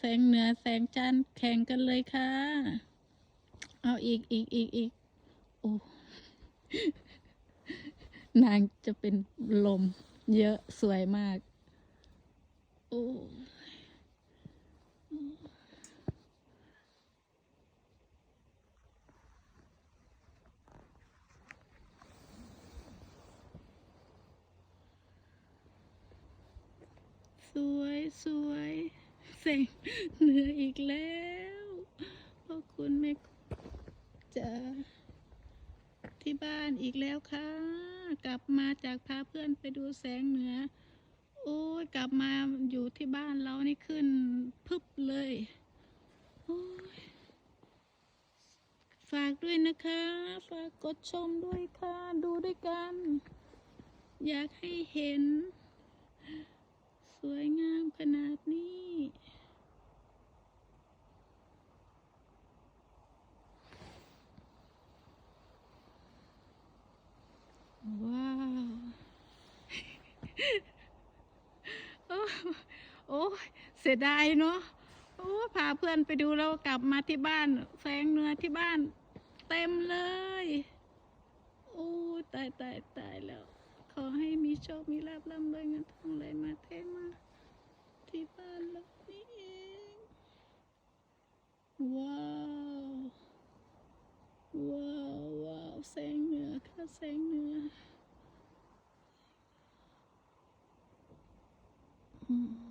แสงเหนือแสงจันทร์แข่งกันเลยค่ะ เอาอีกอีกอีกอีกโอ้นางจะเป็นลม เยอะสวยมาก โอ้สวย สวย เสียงเหนืออีกแล้วพวกคุณไม่จะที่บ้านอีกแล้วค่ะ กลับมาจากพาเพื่อนไปดูแสงเหนือ โอ้ยกลับมาอยู่ที่บ้านเรานี่ขึ้นพึบเลยโอ้ยฝากด้วยนะคะ ฝากกดชมด้วยค่ะ ดูด้วยกัน อยากให้เห็น สวยงามขนาดนี้ ว้าว โอ้เสียดายเนาะโอ้พาเพื่อนไปดูแล้วกลับมาที่บ้านแสงเนื้อที่บ้าน เต็มเลยโอ้ตายตายตายแล้ว ขอให้มีโชคมีลาบร่ำรวยเงินทองไหลมาเทมาที่บ้านเรานี่เองว้าวว้าวว้าวแสงเหนือค่ะแสงเหนือ อืม